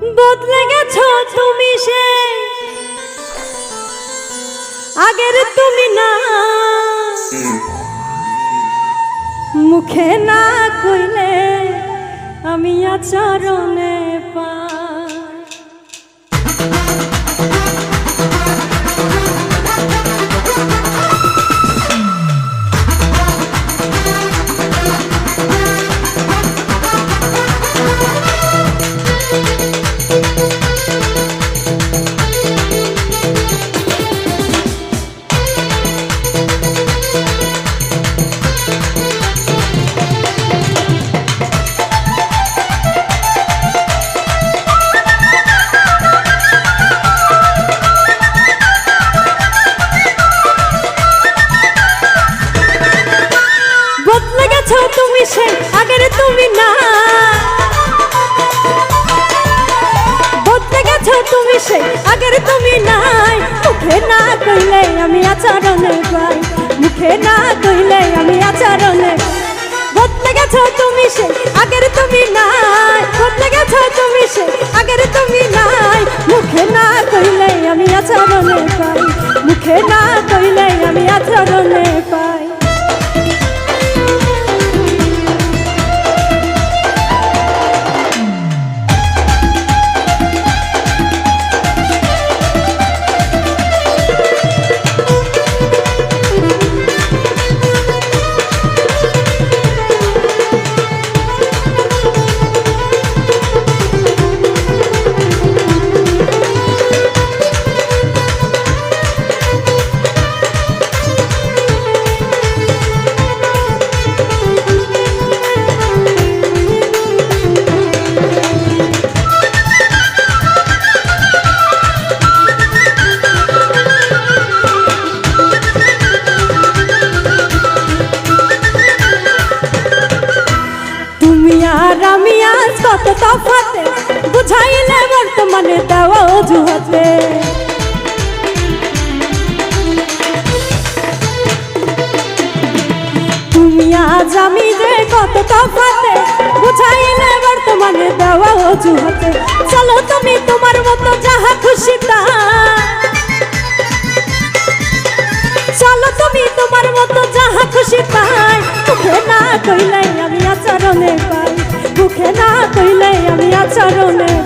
বদলে গেছো তুমি সে। আগের তুমি না। মুখে না কইলে আমি আচরণে পাই আগের তুমি নাই। মুখে না কইলে আমি আচরণে পাই। মুখে না কইলে আমি আচরণে বদলে গেছো তুমি সে, আগের তুমি নাই। বদলে গেছো তুমি সে, আগের তুমি নাই। মুখে না কইলে আমি আচরণে পাই। মুখে না কইলে আমি আচরণে পাই। আর কত তফাতে, বুঝাইলে বর্তমানে দেওয়া অজুহাতে। তুমি আজ আমি যে কত তফাতে, বুঝাইলে বর্তমানে দেওয়া অজুহাতে। চলো তুমি তোমার মতো যাহা খুশি তা। চলো তুমি তোমার মতো যাহা খুশি তাই না কইলে আমি আচরণে পাই। মুখে না কইলে আমি আচরণে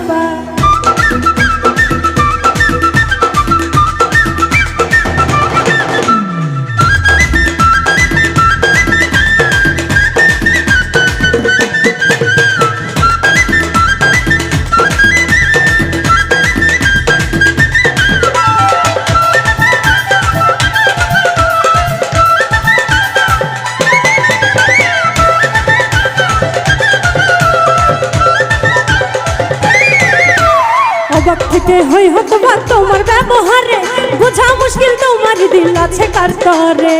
থেকে হই হতো বা তোমার ব্যবহারে, বোঝা মুশকিল তোমার দিল আছে কার তরে।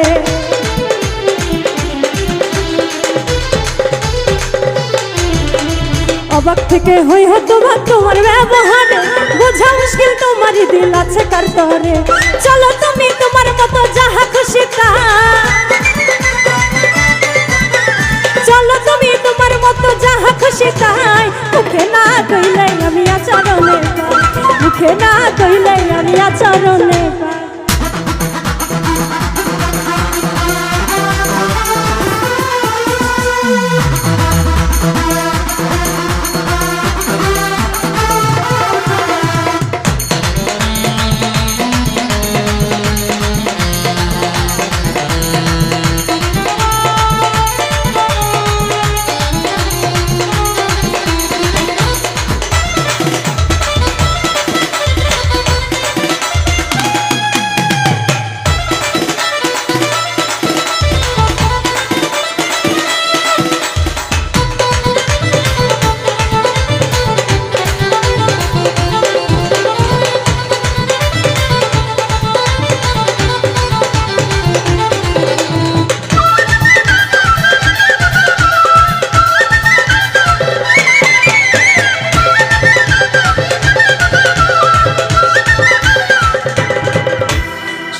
অবাক থেকে হই হতো বা তোমার ব্যবহারে, বোঝা মুশকিল তোমার দিল আছে কার তরে। চলো তুমি তোমার মতো যাহা খুশি তা। চলো তুমি তোমার মতো যাহা খুশি তাই মুখে না কইলে না কইলে আমি আচরণে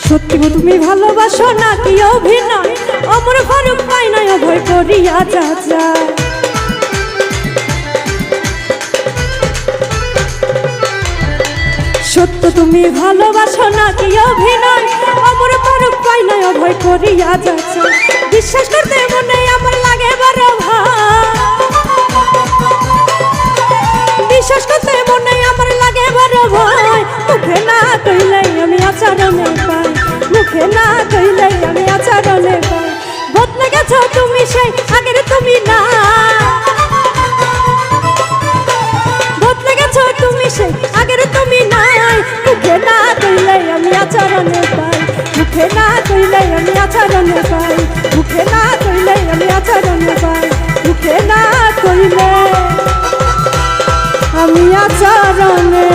সত্যি গো, তুমি ভালোবাসো নাকি অভিনয়? অমর ফারুক পাই নাই অভয় করিয়া যা যায় সত্য, তুমি ভালোবাসো নাকি অভিনয়? অমর পরক পাই না অভয় করিয়া যাচ্ছে বিশ্বাস করতে মনে আমার লাগে বড় ভয় বিশ্বাস করতে মনে আমার লাগে বড় ভয় মুখে না আমি আচরণে পাই। মুখে না কইলে আমি আচরণে পাই। মুখে না কইলে আমি আচরণে